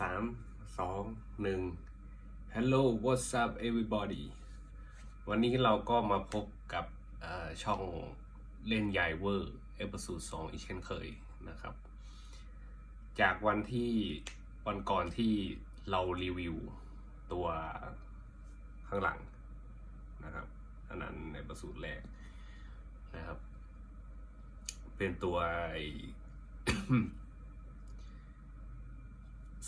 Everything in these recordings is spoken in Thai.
สามสองหนึ่ง Hello what's up everybody วันนี้เราก็มาพบกับช่องเล่นใหญ่เวอร์เอพิสูดสองอีกเช่นเคยนะครับ จากวันที่วันก่อนที่เรารีวิวตัวข้างหลังนะครับ อันนั้นในประสูตรแรกนะครับ เป็นตัว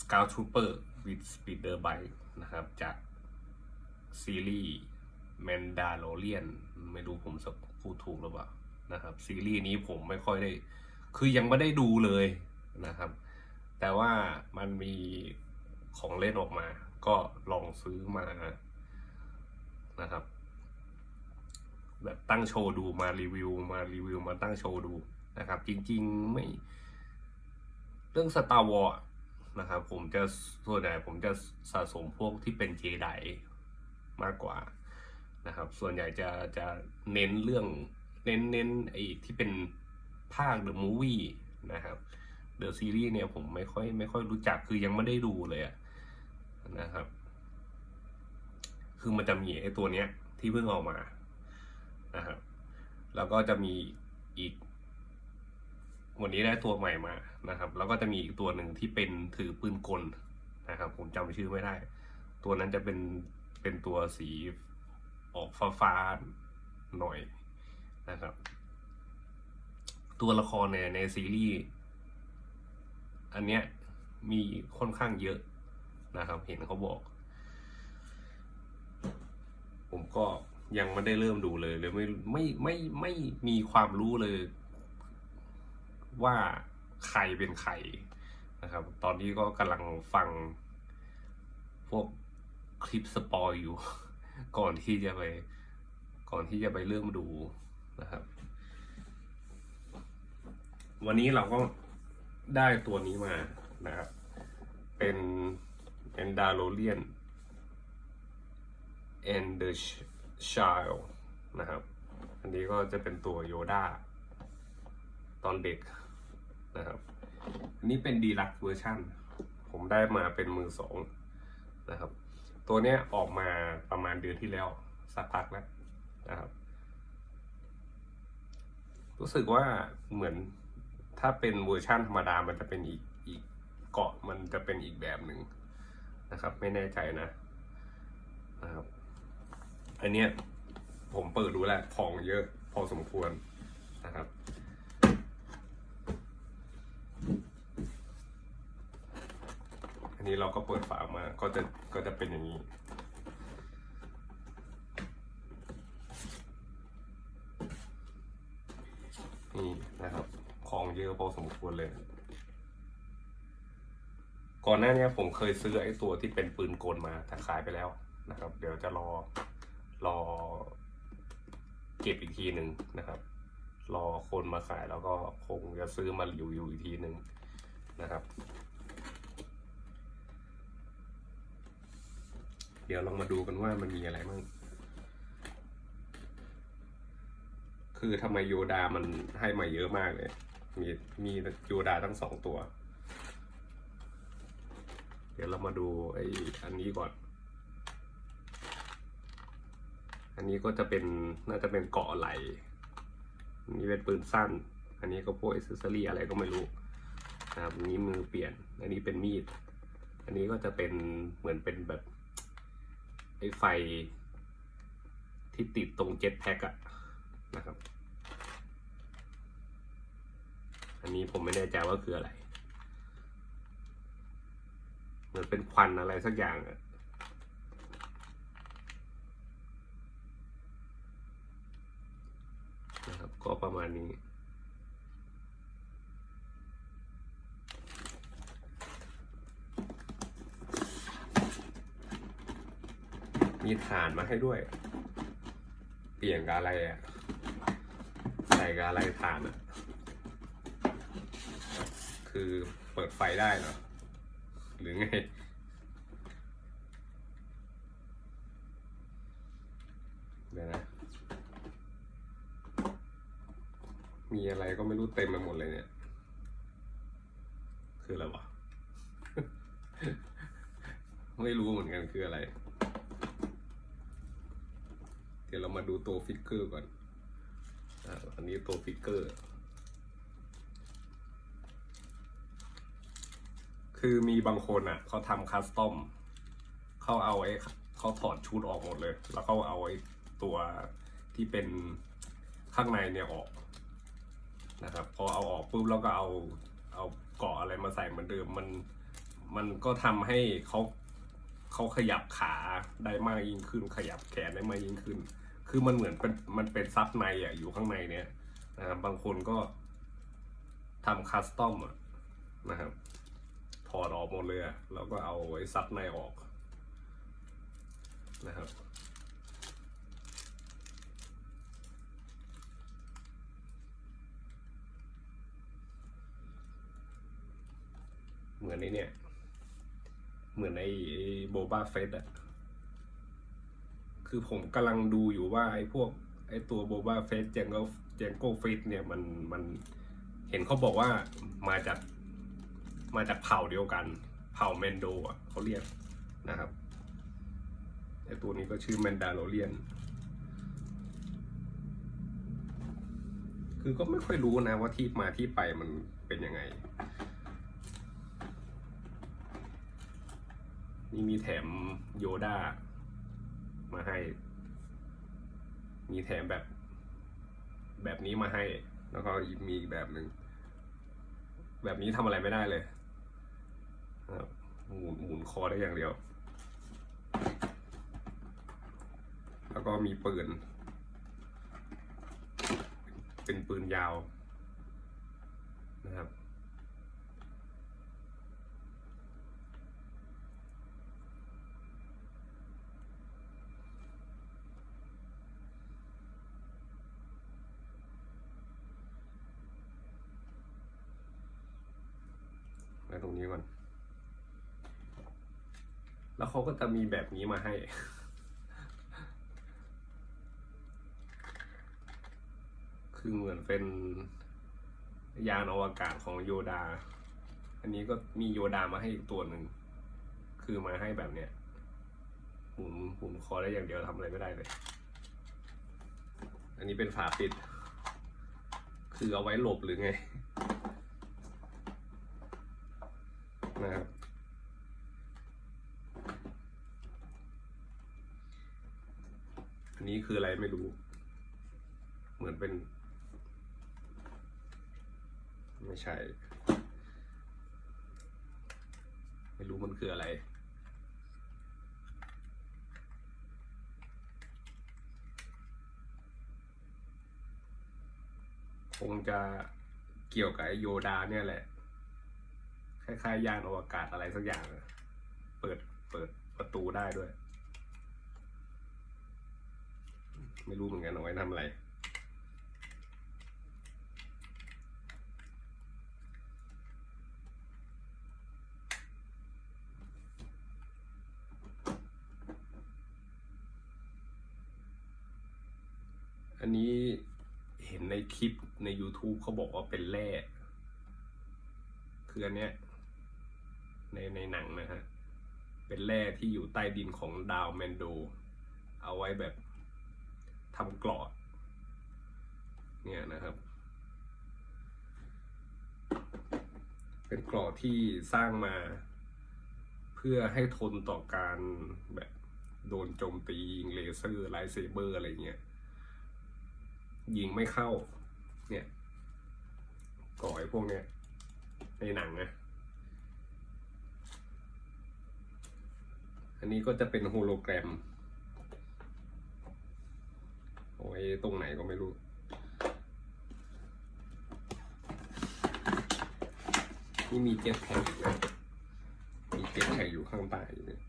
Scout Trooper with Speeder Bike นะครับ จากซีรีส์ Mandalorian ไม่รู้ผมสะพูดถูกหรือเปล่านะครับ ซีรีส์นี้ผมไม่ค่อยได้ คือยังไม่ได้ดูเลยนะครับ แต่ว่ามันมีของเล่นออกมา ก็ลองซื้อมานะครับ แบบตั้งโชว์ดูมารีวิว มารีวิว มาตั้งโชว์ดูนะครับ จริง ๆ ไม่ เรื่อง Star Wars นะครับ ผมจะส่วนใหญ่ผมจะสะสมพวกที่เป็นเจไดมากกว่านะครับ ส่วนใหญ่จะจะเน้นเรื่องเน้นเน้นไอ้ที่เป็นภาค The Movie นะครับ The Series เนี่ยผมไม่ค่อยไม่ค่อยรู้จักคือยังไม่ได้ดูเลยอะนะครับ คือมันจะมีไอ้ตัวเนี้ยที่เพิ่งออกมานะครับแล้วก็จะมีอีก วันนี้ได้ตัวใหม่มานะครับ แล้วก็จะมีอีกตัวหนึ่งที่เป็นถือปืนกลนะครับ ผมจำชื่อไม่ได้ ตัวนั้นจะเป็นเป็นตัวสีออกฟ้าฟ้าๆหน่อยนะครับ ตัวละครในในซีรีส์อันเนี้ยมีค่อนข้างเยอะนะครับ เห็นเขาบอก ผมก็ยังไม่ได้เริ่มดูเลยเลยไม่ไม่ไม่ไม่มีความรู้เลย ว่าใครเป็นใครนะครับ ตอนนี้ก็กำลังฟังพวกคลิปสปอยอยู่ ก่อนที่จะไป ก่อนที่จะไปเริ่มดูนะครับ วันนี้เราก็ได้ตัวนี้มานะครับ เป็นเป็นดาโ o เลียน and the child นะครับ อันนี้ก็จะเป็นตัวโยดาตอนเด็ก นะครับอันนี้เป็นดีลักเวอร์ชันผมได้มาเป็นมือสองนะครับ ตัวเนี้ยออกมาประมาณเดือนที่แล้วสักพักแล้วนะครับ รู้สึกว่าเหมือนถ้าเป็นเวอร์ชั่นธรรมดามันจะเป็นอีกอีกเกาะมันจะเป็นอีกแบบหนึ่งนะครับ ไม่แน่ใจนะนะครับอันเนี้ยผมเปิดดูแล้วของเยอะพอสมควรนะครับ นนี้เราก็เปิดฝาออกมาก็จะก็จะเป็นอย่างนี้ นี่นะครับของเยอะพอสมควรเลย ก่อนหน้านี้ผมเคยซื้อไอ้ตัวที่เป็นปืนกลมาแต่ขายไปแล้วนะครับ เดี๋ยวจะรอรอเก็บอีกทีหนึ่งนะครับ รอคนมาขายแล้วก็คงจะซื้อมารีวิวอีกทีหนึ่งนะครับ เดี๋ยวลองมาดูกันว่ามันมีอะไรบ้าง คือทำไมโยดามันให้มาเยอะมากเลย มีมีโยดาทั้งสองตัว เดี๋ยวเรามาดูไอ้อันนี้ก่อน อันนี้ก็จะเป็นน่าจะเป็นเกาะไหลอันนี้เป็นปืนสั้น อันนี้ก็พวกอิสซอรี่อะไรก็ไม่รู้นะครับอันนี้มือเปลี่ยน อันนี้เป็นมีด อันนี้ก็จะเป็นเหมือนเป็นแบบ ไอ้ไฟที่ติดตรงเจ็ตแพ็กอะนะครับ อันนี้ผมไม่แน่ใจว่าคืออะไร เหมือนเป็นควันอะไรสักอย่างอะนะครับก็ประมาณนี้ มีฐานมาให้ด้วย เปลี่ยนกับอะไรอะใส่กับอะไรฐานอะ คือเปิดไฟได้เหรอ หรือไงเดี๋ยวนะ มีอะไรก็ไม่รู้เต็มไปหมดเลยเนี่ย คืออะไรวะ ไม่รู้เหมือนกันคืออะไร ดี๋ยวเรามาดูตัวฟิกเกอร์ก่อนอันนี้ตัวฟิกเกอร์ คือมีบางคนอะเขาทำคัสตอมเขาเอาไอ้เขาถอดชุดออกหมดเลย แล้วเขาเอาไอ้ตัวที่เป็นข้างในเนี่ยออกนะครับพอเอาออกปุ๊บแล้วก็เอาเอาเกาะอะไรมาใส่เหมือนเดิมมันมันก็ทำให้เขาเขาขยับขาได้มากยิ่งขึ้น ขยับแขนได้มากยิ่งขึ้น คือมันเหมือนเป็นมันเป็นซับในอะอยู่ข้างในเนี่ยนะครับบางคนก็ทำคัสตอมอะนะครับ ถอดออกหมดเลยแล้วก็เอาไอ้ซับในออกนะครับเหมือนไอ้เนี่ย เหมือนไอโบบาเฟสอะ คือผมกำลังดูอยู่ว่าไอ้พวกไอ้ตัวโบบาเฟสเจงโกเจงโกเฟสเนี่ยมันมันเห็นเขาบอกว่ามาจากมาจากเผ่าเดียวกัน เผ่าเมนโดอะเขาเรียกนะครับไอตัวนี้ก็ชื่อแมนดาโลเรียน คือก็ไม่ค่อยรู้นะว่าที่มาที่ไปมันเป็นยังไง นี่มีแถมโยดา มาให้ มีแถมแบบ แบบนี้มาให้ แล้วก็มีอีกแบบหนึ่ง แบบนี้ทำอะไรไม่ได้เลยนะครับหมุนหมุนคอได้อย่างเดียว แล้วก็มีปืน เป็นปืนยาวนะครับ ไว้ตรงนี้ก่อน แล้วเขาก็จะมีแบบนี้มาให้ คือเหมือนเป็นยานอวกาศของโยดา อันนี้ก็มีโยดามาให้อีกตัวหนึ่ง คือมาให้แบบเนี้ยหมุนหมุนคอได้อย่างเดียวทำอะไรไม่ได้เลย อันนี้เป็นฝาปิด คือเอาไว้หลบหรือไงนะครับ อั นนี้คืออะไรไม่รู้ เหมือนเป็น ไม่ใช่ ไม่รู้มันคืออะไร คงจะเกี่ยวกับโยดาเนี่ยแหละ คล้ายๆยานอวกาศอะไรสักอย่าง เปิด เปิดประตูได้ด้วย ไม่รู้เหมือนกันเอาไว้ทำอะไรอันนี้เห็นในคลิปใน YouTube เขาบอกว่าเป็นแร่คืออันเนี้ยในในหนังนะฮะ เป็นแร่ที่อยู่ใต้ดินของดาวแมนโด เอาไว้แบบ ทำกรอดเนี่ยนะครับ เป็นกรอดที่สร้างมา เพื่อให้ทนต่อการแบบโดนโจมตียิงเลเซอร์ไลท์เซเบอร์อะไรเงี้ยยิงไม่เข้า เนี่ยก่อยพวกเนี้ยในหนังนะอันนี้ก็จะเป็นโฮโลแกรม เอาไว้ตรงไหนก็ไม่รู้ นี่มีเจ็ตแพ็กอีกนะมีเจ็ตแพ็กอยู่ข้างใต้อยู่เนี่ย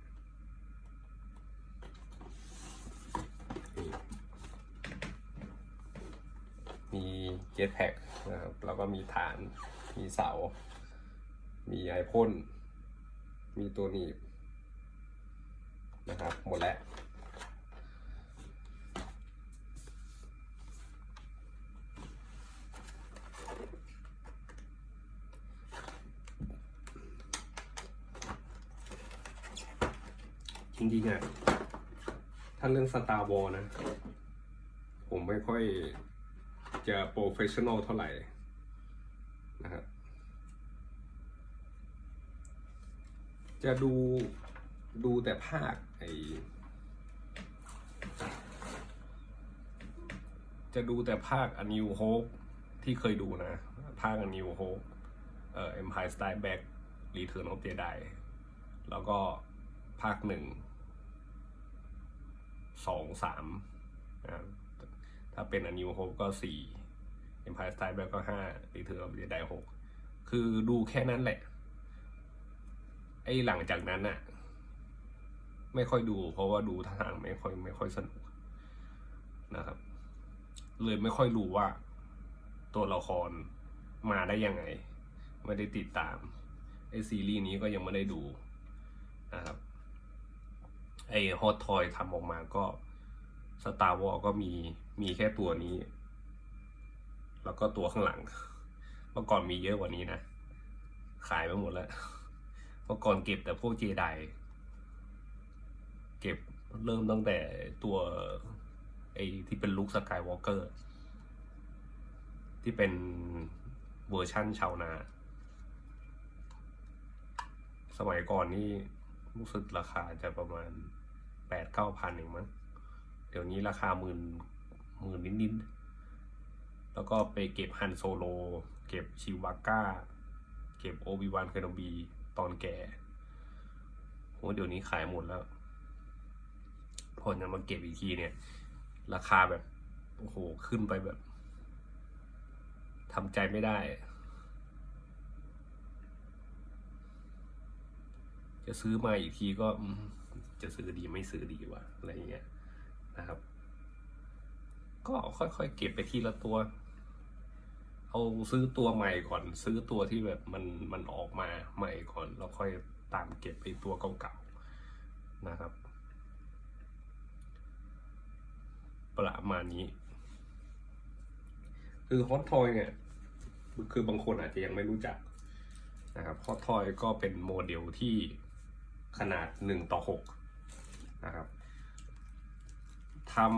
มีเจ็ตแพ็กนะครับ แล้วก็มีฐาน มีเสา มีไอพ่น มีตัวหนีบนะครับ หมดแล้ว จ ริงๆอะถ้าเรื่อง Star Wars นะ ผมไม่ค่อยจะโปรเฟชชั่นอลเท่าไหร่นะครับจะดูดูแต่ภาคไอจะดูแต่ภาค A New Hope ที่เคยดูนะ ภาค A New Hope เอ่อ Empire Strikes Back Return of Jedi แล้วก็ภาคหนึ่ง สองสามนะถ้าเป็น A New Hope ก็สี่ Empire Strikes Back ก็ห้า Return of Jedi หกคือดูแค่นั้นแหละ ไอหลังจากนั้นน่ะไม่ค่อยดู เพราะว่าดูท่าทางไม่ค่อยไม่ค่อยสนุกนะครับ เลยไม่ค่อยรู้ว่าตัวละครมาได้ยังไง ไม่ได้ติดตามไอซีรีส์นี้ก็ยังไม่ได้ดูนะครับ ไอฮอตทอยทำออกมาก็สตาร์วอลก็มีมีแค่ตัวนี้ แล้วก็ตัวข้างหลัง เมื่อก่อนมีเยอะกว่านี้นะ ขายไปหมดแล้ว เมื่อก่อนเก็บแต่พวกเจไดเก็บเริ่มตั้งแต่ตัวไอที่เป็นลุคสกายวอล์กเกอร์ที่เป็นเวอร์ชั่นชาวนา สมัยก่อนนี่รู้สึกราคาจะประมาณ แปดเก้าพันเองมั้ง เดี๋ยวนี้ราคาหมื่นหมื่นนิดๆ แล้วก็ไปเก็บฮันโซโล เก็บชิวาก้า เก็บโอบิวันเคโนบีตอนแก่โหเดี๋ยวนี้ขายหมดแล้ว พอจะมาเก็บอีกทีเนี่ย ราคาแบบ โอ้โห ขึ้นไปแบบทำใจไม่ได้ จะซื้อมาอีกทีก็ จะซื้อดีไม่ซื้อดีวะอะไรเงี้ยนะครับ ก็ค่อยๆเก็บไปทีละตัว เอาซื้อตัวใหม่ก่อน ซื้อตัวที่แบบมันมันออกมาใหม่ก่อนแล้วค่อยตามเก็บไปตัวเก่าๆนะครับ ประมาณนี้ คือฮอตทอยเนี่ยคือบางคนอาจจะยังไม่รู้จักนะครับฮอตทอยก็เป็นโมเดลที่ขนาดหนึ่งต่อหก นะครับทำ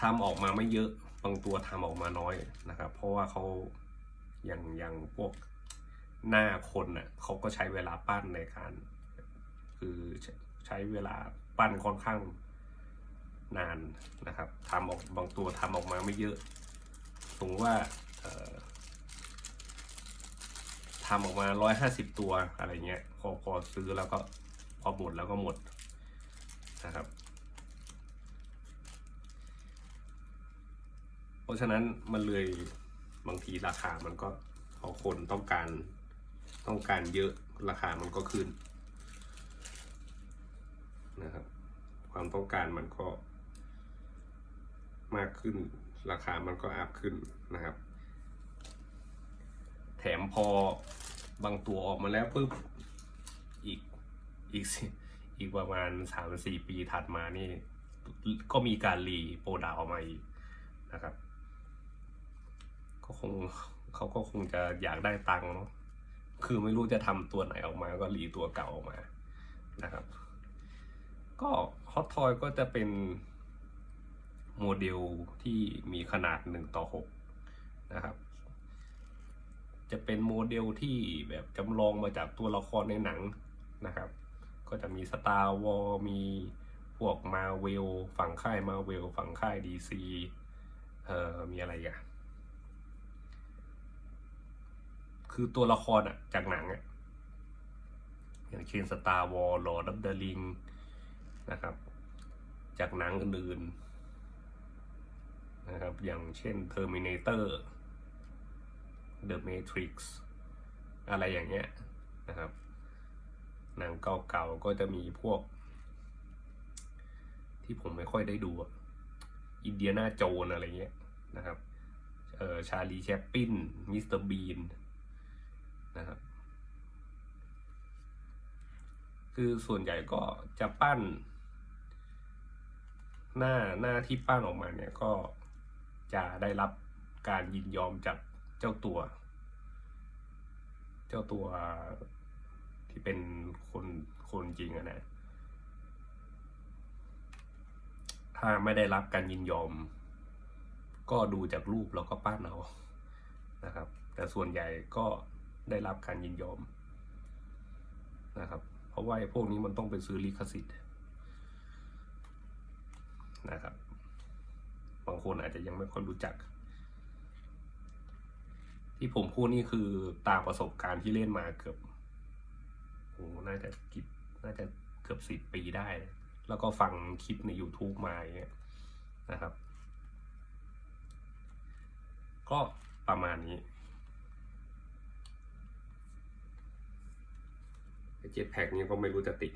ทำออกมาไม่เยอะบางตัวทำออกมาน้อยนะครับ เพราะว่าเขาอย่างอย่างพวกหน้าคนน่ะเขาก็ใช้เวลาปั้นในการ คือใช้เวลาปั้นค่อนข้างนานนะครับทำออกบางตัวทำออกมาไม่เยอะสมมติว่า ทำออกมาร้อยห้าสิบตัวอะไรเงี้ยพอพอซื้อแล้วก็พอหมดแล้วก็หมดนะครับ เพราะฉะนั้นมันเลยบางทีราคามันก็พอคนต้องการต้องการเยอะราคามันก็ขึ้นนะครับ ความต้องการมันก็มากขึ้นราคามันก็อัพขึ้นนะครับ แถมพอบางตัวออกมาแล้วปุ๊บอีกอีกอีกประมาณสามสี่ปีถัดมานี่ ก็มีการรีโปรดาออกมาอีกนะครับ ก็คงเขาก็คงจะอยากได้ตังค์เนาะคือไม่รู้จะทำตัวไหนออกมาก็รีตัวเก่าออกมานะครับ ก็ฮอตทอยก็จะเป็นโมเดลที่มีขนาดหนึ่งต่อหกนะครับ จะเป็นโมเดลที่แบบจำลองมาจากตัวละครในหนังนะครับ ก็จะมีสตาร์วอลมีพวกมาเวลฝั่งค่ายมาเวลฝั่งค่ายดีซีเอ่อมีอะไรอะคือตัวละครอะจากหนังอะอย่างเช่นสตาร์วอลลอร์ดับเดลิงนะครับ จากหนังอื่นๆนะครับอย่างเช่น Terminator The Matrix อะไรอย่างเงี้ยนะครับหนังเก่าๆก็จะมีพวก ที่ผมไม่ค่อยได้ดูอินเดียนาโจนอะไรเงี้ยนะครับเออชาลีแชปปินมิสเตอร์บีนนะครับคือส่วนใหญ่ก็จะปั้น หน้าหน้าที่ปั้นออกมาเนี่ยก็จะได้รับการยินยอมจาก เจ้าตัว เจ้าตัวที่เป็นคนคนจริงอะนะ ถ้าไม่ได้รับการยินยอม ก็ดูจากรูปแล้วก็ปั้นเอานะครับ แต่ส่วนใหญ่ก็ได้รับการยินยอมนะครับ เพราะว่าพวกนี้มันต้องไปซื้อลิขสิทธิ์นะครับ บางคนอาจจะยังไม่ค่อยรู้จัก ที่ผมพูดนี่คือตามประสบการณ์ที่เล่นมาเกือบโอ้น่าจะกิบน่าจะเกือบสิบปีได้ แล้วก็ฟังคลิปใน YouTube มาอย่างเงี้ยนะครับ ก็ประมาณนี้ไอเจ็ตแพ็กนี้ก็ไม่รู้จะติด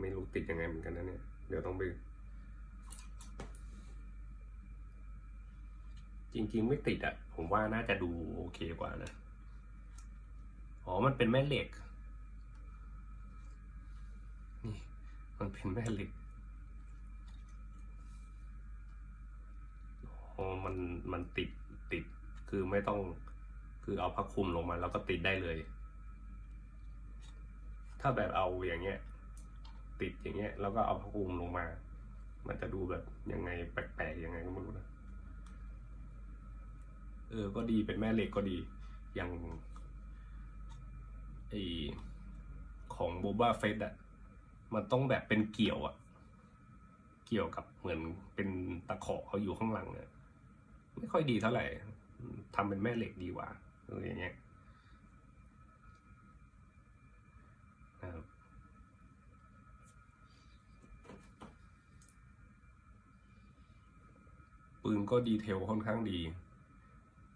ไม่รู้ติดยังไงเหมือนกันนะเนี่ย เดี๋ยวต้องไป จริง ๆ ไม่ติดอะ่ะผมว่าน่าจะดูโอเคกว่านะ อ๋อ มันเป็นแม่เหล็ก นี่ มันเป็นแม่เหล็กอ๋อมัน มันติด ติด คือไม่ต้อง คือเอาผ้าคลุมลงมาแล้วก็ติดได้เลย ถ้าแบบเอาอย่างเงี้ย ติดอย่างเงี้ย แล้วก็เอาผ้าคลุมลงมา มันจะดูแบบยังไงแปลกๆยังไงก็ไม่รู้นะ เออก็ดีเป็นแม่เหล็กก็ดีอย่างไอของโบบ้าเฟสอะมันต้องแบบเป็นเกี่ยวอะเกี่ยวกับเหมือนเป็นตะขอเขาอยู่ข้างหลังอะไม่ค่อยดีเท่าไหร่ทำเป็นแม่เหล็กดีกว่าเอออย่างเงี้ยนะครับปืนก็ดีเทลค่อนข้างดี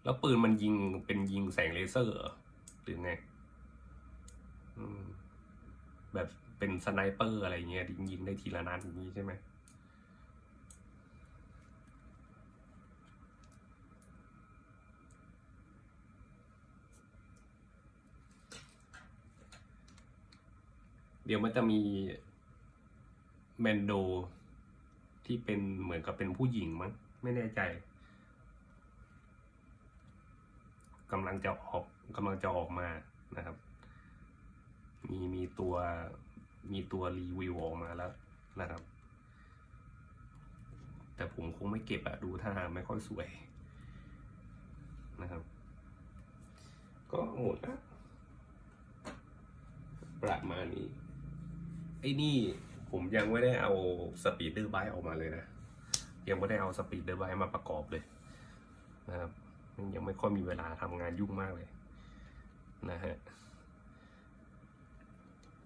แล้วปืนมันยิงเป็นยิงแสงเลเซอร์หรือไงแบบเป็นสไนเปอร์อะไรเงี้ยยิงยิงได้ทีละนัดอย่างนี้ใช่ไหมเดี๋ยวมันจะมีแมนโดที่เป็นเหมือนกับเป็นผู้หญิงมั้งไม่แน่ใจ กำลังจะออกกำลังจะออกมานะครับ มีมีตัวมีตัวรีวิวออกมาแล้วนะครับ แต่ผมคงไม่เก็บอะดูท่าทางไม่ค่อยสวยนะครับ ก็หมดล้วประมาณนี้ ไอ้นี่ผมยังไม่ได้เอาสปีดเดอร์ไบออกมาเลยนะ ยังไม่ได้เอาสปีดเดอร์ไบมาประกอบเลยนะครับ ยังไม่ค่อยมีเวลาทำงานยุ่งมากเลยนะฮะ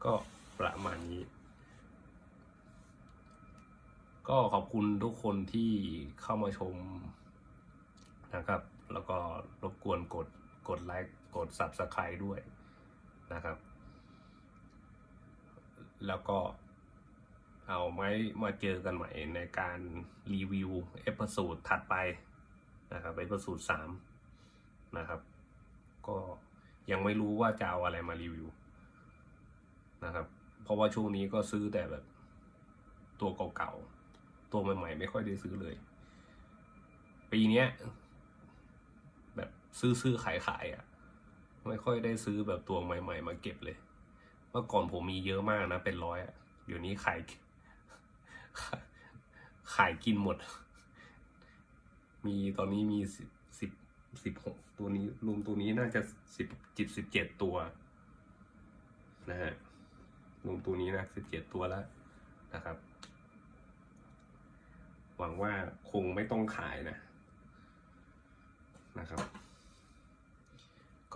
ก็ประมาณนี้ ก็ขอบคุณทุกคนที่เข้ามาชมนะครับ แล้วก็รบกวนกดกดไลค์กด Subscribe ด้วยนะครับ แล้วก็เอาไว้มาเจอกันใหม่ในการรีวิวเอพิโซดถัดไป นะครับเอพิโซดสามนะครับ ก็ยังไม่รู้ว่าจะเอาอะไรมารีวิวนะครับ เพราะว่าช่วงนี้ก็ซื้อแต่แบบตัวเก่าๆ ตัวใหม่ๆ ไม่ค่อยได้ซื้อเลย ปีเนี้ยแบบซื้อซื้อขายขายอะ ไม่ค่อยได้ซื้อแบบตัวใหม่ ๆ มาเก็บเลย เมื่อก่อนผมมีเยอะมากนะเป็นร้อยอะเดี๋ยวนี้ขายขายกินหมด มีตอนนี้มีสิบสิบสิบหกตัวนี้รวมตัวนี้น่าจะสิบจิตสิบเจ็ดตัวนะฮะรวมตัวนี้นะสิบเจ็ดตัวแล้วนะครับ หวังว่าคงไม่ต้องขายนะนะครับ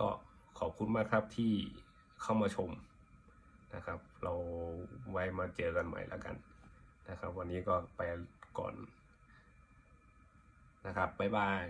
ก็ขอบคุณมากครับที่เข้ามาชมนะครับ เราไว้มาเจอกันใหม่แล้วกันนะครับ วันนี้ก็ไปก่อน นะครับบ๊ายบาย